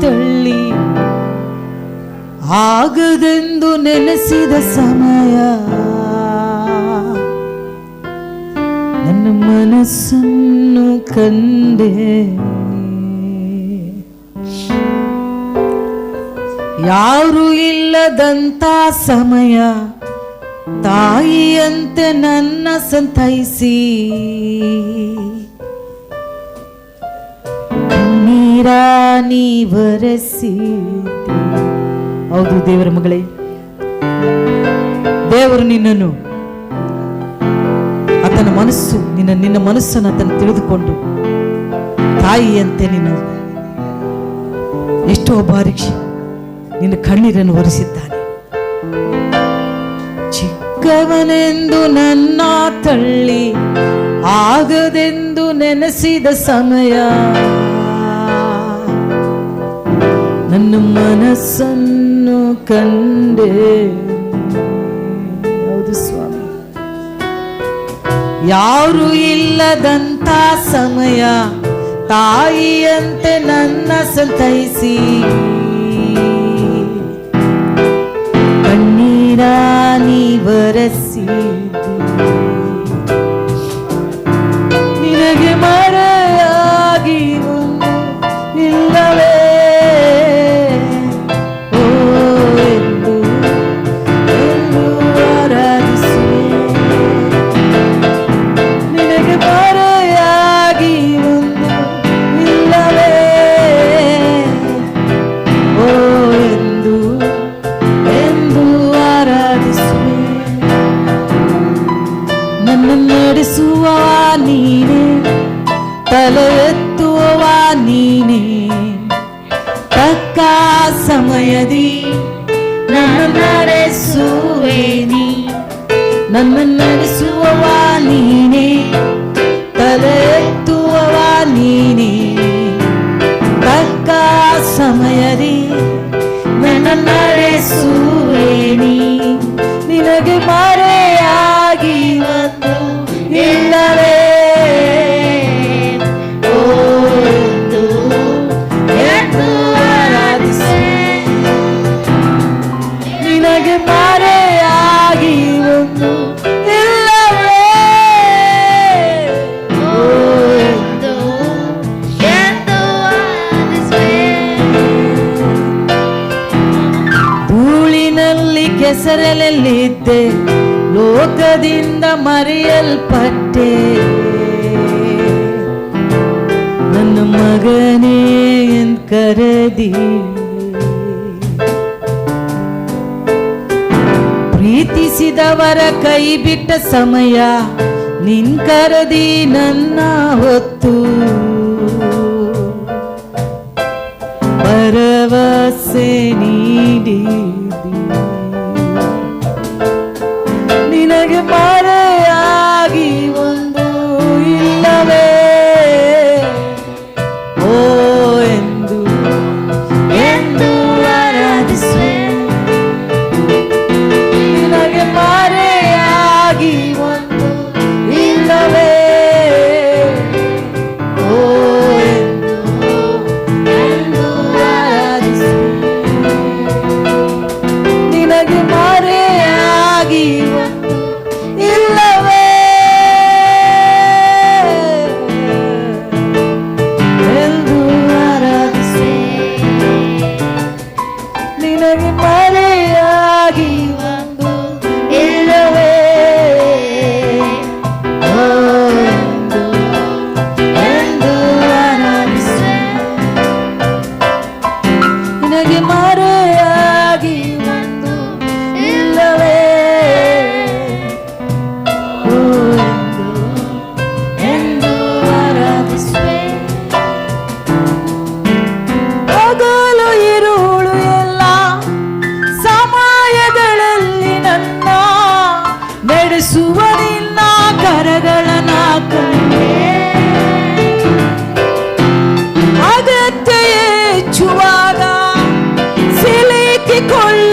ತಳ್ಳಿ ಆಗದೆಂದು ನೆನೆಸಿದ ಸಮಯ. ನನ್ನ ಮನಸ್ಸನ್ನು ಕಂಡೆ. ಯಾರು ಇಲ್ಲದಂತ ಸಮಯ. ತಾಯಿಯಂತೆ ನನ್ನ ಸಂತೈಸಿ. ಕಣ್ಣೀರ ನೀ ಬರೆಸಿ ಹೌದು ದೇವರ ಮಗಳೇ, ದೇವರು ನಿನ್ನನ್ನು, ಆತನ ಮನಸ್ಸು, ನಿನ್ನ ನಿನ್ನ ಮನಸ್ಸನ್ನು ಆತನ ತಿಳಿದುಕೊಂಡು, ತಾಯಿಯಂತೆ ನಿನ್ನ ಎಷ್ಟೋ ಬಾರಿ ನಿನ್ನ ಕಣ್ಣೀರನ್ನು ಒರೆಸಿದ್ದಾನೆ. ಚಿಕ್ಕವನೆಂದು ನನ್ನ ತಳ್ಳಿ, ಆಗದೆಂದು ನೆನೆಸಿದ ಸಮಯ. ನನ್ನ ಮನಸ್ಸನ್ನು ಕಂಡೆ. ಹೌದು ಸ್ವಾಮಿ. ಯಾರು ಇಲ್ಲದಂತ ಸಮಯ ತಾಯಿಯಂತೆ ನನ್ನ ಸಂತೈಸಿ ಕಣ್ಣೀರ ನೀ ಬರಸಿದಿ ಸಮಯದಿ ನನ್ನ ನಡೆಸುವೆ ಕೆಸರಲೆಲ್ಲಿದ್ದೆ ಲೋಕದಿಂದ ಮರೆಯಲ್ಪಟ್ಟೆ. ನನ್ನ ಮಗನೇ ಕರೆದಿ. ಪ್ರೀತಿಸಿದವರ ಕೈ ಬಿಟ್ಟ ಸಮಯ, ನಿನ್ ಕರದಿ ನನ್ನ ಹೊತ್ತು. ಭರವಸೆ ನೀಡಿದಿ I con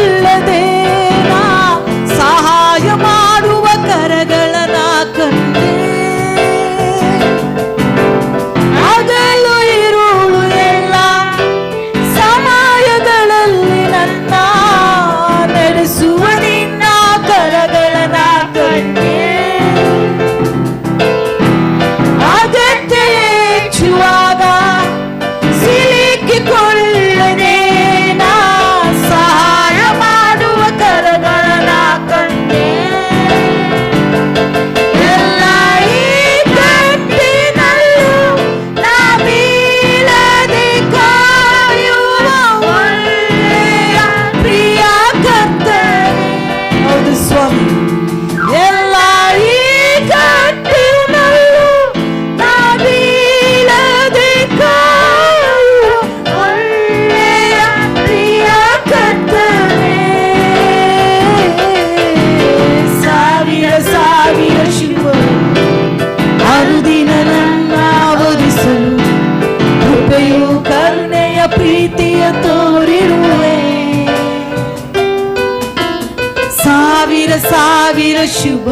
ಪ್ರೀತಿಯ ತೋರಿರುವೆ. ಸಾವಿರ ಸಾವಿರ ಶುಭ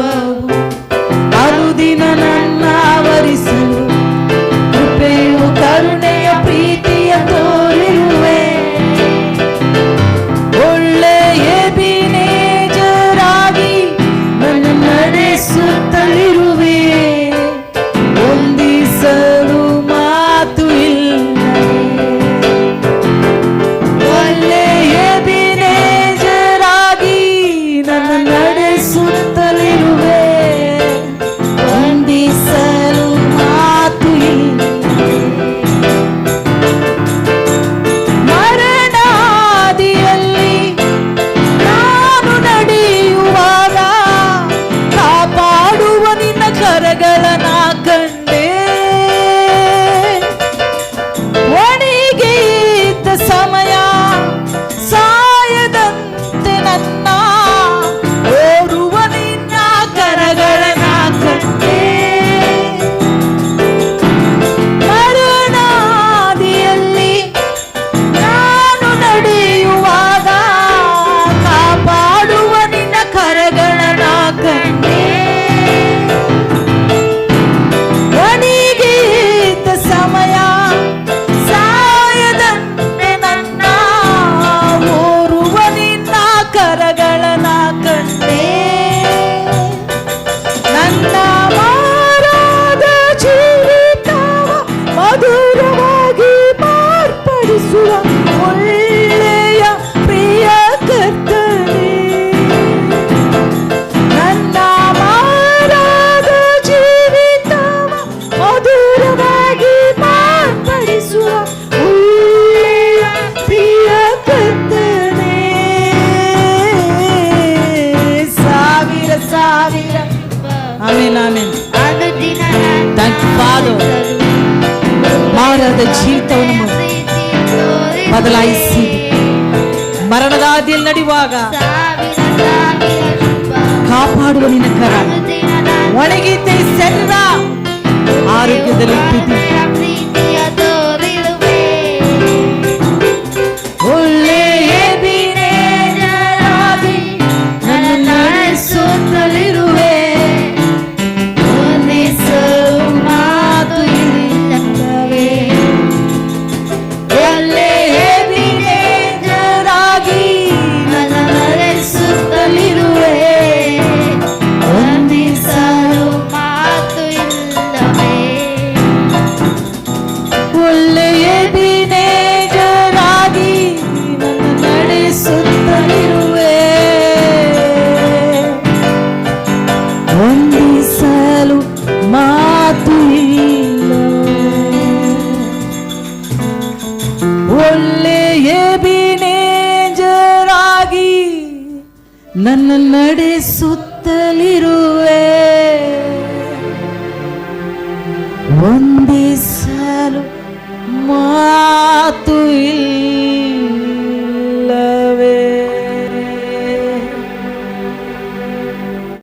ಕರಗಳ ನಾ ಕಣ್ಣು ಕಷ್ಟದ ಜೀವಿತವನ್ನು ಬದಲಾಯಿಸಿ ಮರಣದಾದಿಯಲ್ಲಿ ನಡೆಯುವಾಗ ಕಾಪಾಡುವ ನಿನ್ನ ಕರ ಒಣಗಿದ್ದೆ ಶರೀರ ಆರೋಗ್ಯದಲ್ಲಿ ನನ್ನ ನಡೆಸುತ್ತಲಿರುವೆ ಒಂದೇ ಸಾಲು ಮಾತು ಇಲ್ಲ.